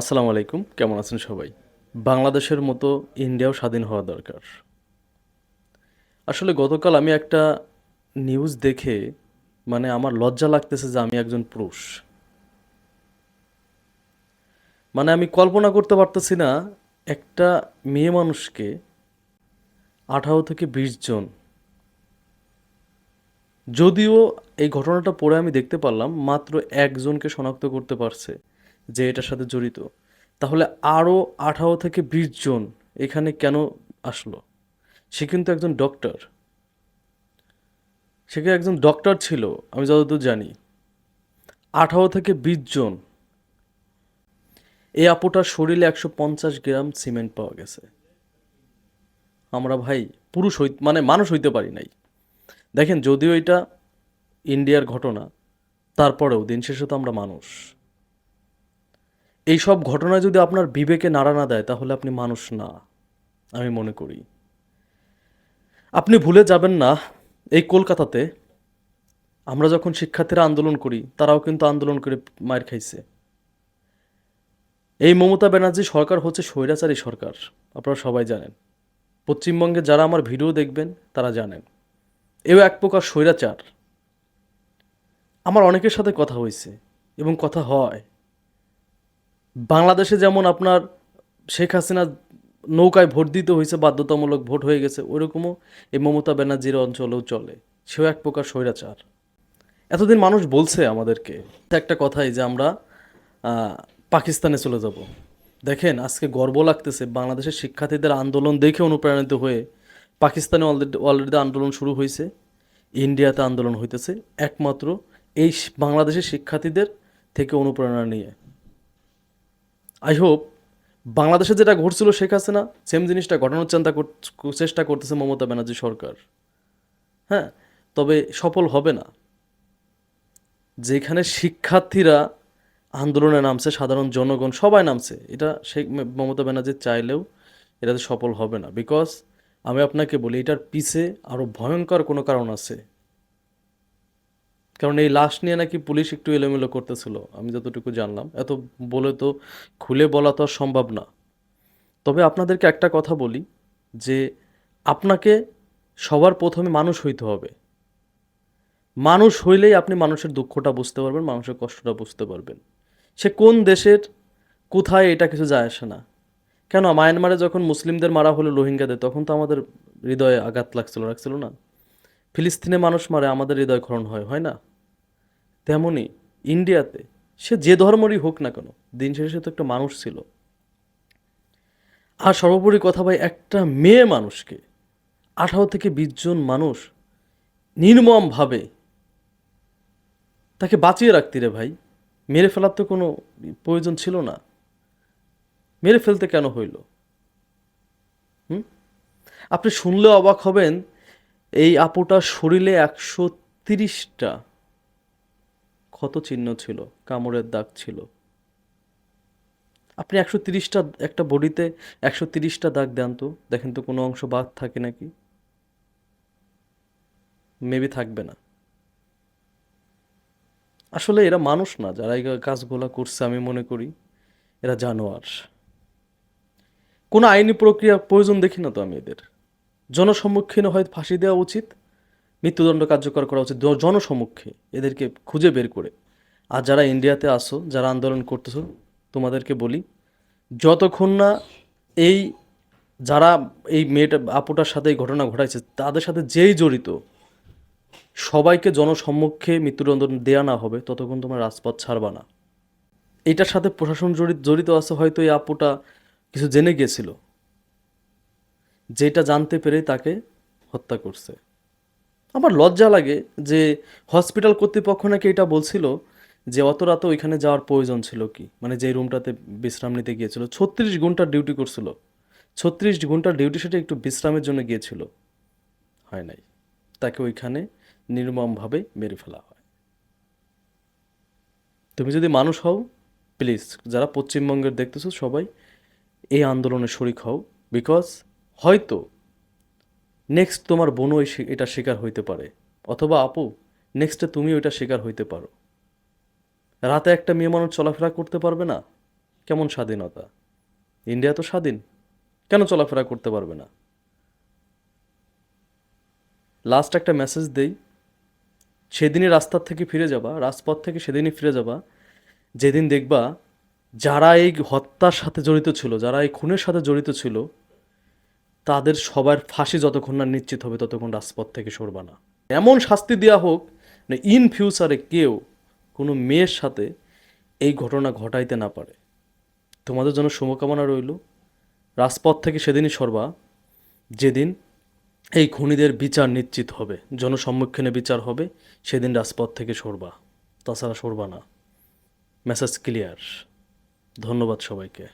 আসসালামু আলাইকুম, কেমন আছেন সবাই? বাংলাদেশের মতো ইন্ডিয়াও স্বাধীন হওয়া দরকার। আসলে গতকাল আমি একটা নিউজ দেখে মানে আমার লজ্জা লাগতেছে যে আমি একজন পুরুষ। মানে আমি কল্পনা করতে পারতেছি না, একটা মেয়ে মানুষকে আঠারো থেকে বিশ জন, যদিও এই ঘটনাটা পড়ে আমি দেখতে পারলাম, মাত্র একজনকে শনাক্ত করতে পারছে। যে এটার সাথে জড়িত। তাহলে আরও আঠারো থেকে বিশ জন এখানে কেন আসলো? সে কিন্তু একজন ডক্টর সে একজন ডক্টর ছিল? আমি যতদূর জানি। আঠারো থেকে বিশ জন। এই আপুটার শরীরে একশো পঞ্চাশ গ্রাম সিমেন্ট পাওয়া গেছে। আমরা ভাই পুরুষ হই মানে মানুষ হইতে পারি নাই। দেখেন, যদিও এটা ইন্ডিয়ার ঘটনা, তারপরেও দিন শেষে তো আমরা মানুষ। এই সব ঘটনা যদি আপনার বিবেকে নাড়া না দেয়, তাহলে আপনি মানুষ না, আমি মনে করি। আপনি ভুলে যাবেন না, এই কলকাতাতে আমরা যখন শিক্ষার্থীরা আন্দোলন করি, তারাও কিন্তু আন্দোলন করে মার খাইছে। এই মমতা ব্যানার্জি সরকার হচ্ছে স্বৈরাচারী সরকার, আপনারা সবাই জানেন। পশ্চিমবঙ্গে যারা আমার ভিডিও দেখবেন, তারা জানেন। এও এক প্রকার স্বৈরাচার। আমার অনেকের সাথে কথা হয়েছে এবং কথা হয়। বাংলাদেশে যেমন আপনার শেখ হাসিনা নৌকায় ভোট দিতে হয়েছে, বাধ্যতামূলক ভোট হয়ে গেছে, ওইরকমও এই মমতা ব্যানার্জির অঞ্চলেও চলে। সেও এক প্রকার স্বৈরাচার। এতদিন মানুষ বলছে আমাদেরকে, একটা কথাই যে আমরা পাকিস্তানে চলে যাব। দেখেন, আজকে গর্ব লাগতেছে, বাংলাদেশের শিক্ষার্থীদের আন্দোলন দেখে অনুপ্রাণিত হয়ে পাকিস্তানে অলরেডি অলরেডি আন্দোলন শুরু হয়েছে, ইন্ডিয়াতে আন্দোলন হইতেছে। একমাত্র এই বাংলাদেশের শিক্ষার্থীদের থেকে অনুপ্রেরণা নিয়ে। আই হোপ বাংলাদেশে যেটা ঘটছিল শেখ হাসিনা সেম জিনিসটা ঘটানোর চিন্তা চেষ্টা করতেছে মমতা ব্যানার্জি সরকার। হ্যাঁ তবে সফল হবে না। যেখানে শিক্ষার্থীরা আন্দোলনে নামছে, সাধারণ জনগণ সবাই নামছে, এটা শেখ মমতা ব্যানার্জি চাইলেও এটাতে সফল হবে না। বিকজ আমি আপনাকে বলি, এটার পিছে আরও ভয়ঙ্কর কোনো কারণ আছে। কারণ এই লাশ নিয়ে নাকি পুলিশ একটু এলোমেলো করতেছিল, আমি যতটুকু জানলাম। এত বলে তো খুলে বলা তো আর সম্ভব না। তবে আপনাদেরকে একটা কথা বলি, যে আপনাকে সবার প্রথমে মানুষ হইতে হবে। মানুষ হইলেই আপনি মানুষের দুঃখটা বুঝতে পারবেন, মানুষের কষ্টটা বুঝতে পারবেন। সে কোন দেশের, কোথায়, এটা কিছু যায় আসে না। কেন মায়ানমারে যখন মুসলিমদের মারা হলো রোহিঙ্গাদের, তখন তো আমাদের হৃদয়ে আঘাত লাগছিল রাখছিল না। ফিলিস্তিনে মানুষ মারে, আমাদের হৃদয় ক্ষরণ হয় হয় না? তেমনই ইন্ডিয়াতে, সে যে ধর্মেরই হোক না কেন, দিন শেষে তো একটা মানুষ ছিল। আর সর্বোপরি কথা ভাই, একটা মেয়ে মানুষকে, আঠারো থেকে বিশ জন মানুষ নির্মমভাবে তাকে বাঁচিয়ে রাখতে রে ভাই। মেরে ফেলার তো কোনো প্রয়োজন ছিল না। মেরে ফেলতে কেন হইল? হুম? আপনি শুনলে অবাক হবেন, এই আপুটার শরীরে একশো তিরিশটা ক্ষত চিহ্ন ছিল, কামড়ের দাগ ছিল। আপনি একশো তিরিশটা, একটা বডিতে একশো তিরিশটা দাগ দেন তো? দেখেন তো কোনো অংশ বাদ থাকে নাকি? মেবি থাকবে না। আসলে এরা মানুষ না, যারা এই কাজগুলা করছে আমি মনে করি, এরা জানোয়ার। কোনো আইনি প্রক্রিয়া প্রয়োজন দেখি না তো আমি এদের। জনসম্মুখীনে হয় ফাঁসি দেওয়া উচিত মৃত্যুদণ্ড কার্যকর করা উচিত জ- জনসম্মুখে এদেরকে খুঁজে বের করে। আর যারা ইন্ডিয়াতে আসো, যারা আন্দোলন করতেছো, তোমাদেরকে বলি, যতক্ষণ না এই যারা এই মেয়েটা আপুটার সাথে এই ঘটনা ঘটাইছে, তাদের সাথে যেই জড়িত, সবাইকে জনসম্মুখে মৃত্যুদণ্ড দেয়া না হবে, ততক্ষণ তোমরা রাজপথ ছাড়বা না। এটার সাথে প্রশাসন জড়িত জড়িত আছে হয়তো এই আপুটা কিছু জেনে গিয়েছিল। যেটা জানতে পেরে তাকে হত্যা করছে। আমার লজ্জা লাগে যে হসপিটাল কর্তৃপক্ষ নাকি এটা বলছিল যে অত রাতে ওইখানে যাওয়ার প্রয়োজন ছিল কি? মানে যে রুমটাতে বিশ্রাম নিতে গিয়েছিল। ছত্রিশ ঘণ্টার ডিউটি করছিল। ছত্রিশ ঘণ্টার ডিউটি সেটা একটু বিশ্রামের জন্য গিয়েছিল। হয় নাই। তাকে ওইখানে নির্মমভাবে মেরে ফেলা হয়। তুমি যদি মানুষ হও, প্লিজ, যারা পশ্চিমবঙ্গের দেখতেছো সবাই, এই আন্দোলনে শরিক হও। বিকজ হয়তো নেক্সট তোমার বোনও এটা শিকার হইতে পারে। অথবা আপু নেক্সটে তুমি ওইটা শিকার হইতে পারো। রাতে একটা মেয়ে মানুষ চলাফেরা করতে পারবে না? কেমন স্বাধীনতা? ইন্ডিয়া তো স্বাধীন। কেন চলাফেরা করতে পারবে না? লাস্ট একটা মেসেজ দেই। সেদিনই রাস্তার থেকে ফিরে যাবা, রাজপথ থেকে সেদিনই ফিরে যাবা। যেদিন দেখবা, যারা এই হত্যার সাথে জড়িত ছিল, যারা এই খুনের সাথে জড়িত ছিল তাদের সবার ফাঁসি যতক্ষণ না নিশ্চিত হবে, ততক্ষণ রাজপথ থেকে সরবা না। এমন শাস্তি দেওয়া হোক ইন ফিউচারে কেউ কোনো মেয়ের সাথে এই ঘটনা ঘটাইতে না পারে। তোমাদের জন্য শুভকামনা রইল। রাজপথ থেকে সেদিনই সরবা, যেদিন এই খুনিদের বিচার নিশ্চিত হবে, জনসম্মুখীনে বিচার হবে, সেদিন রাজপথ থেকে সরবা। তাছাড়া সরবা না। মেসেজ ক্লিয়ার ধন্যবাদ সবাইকে।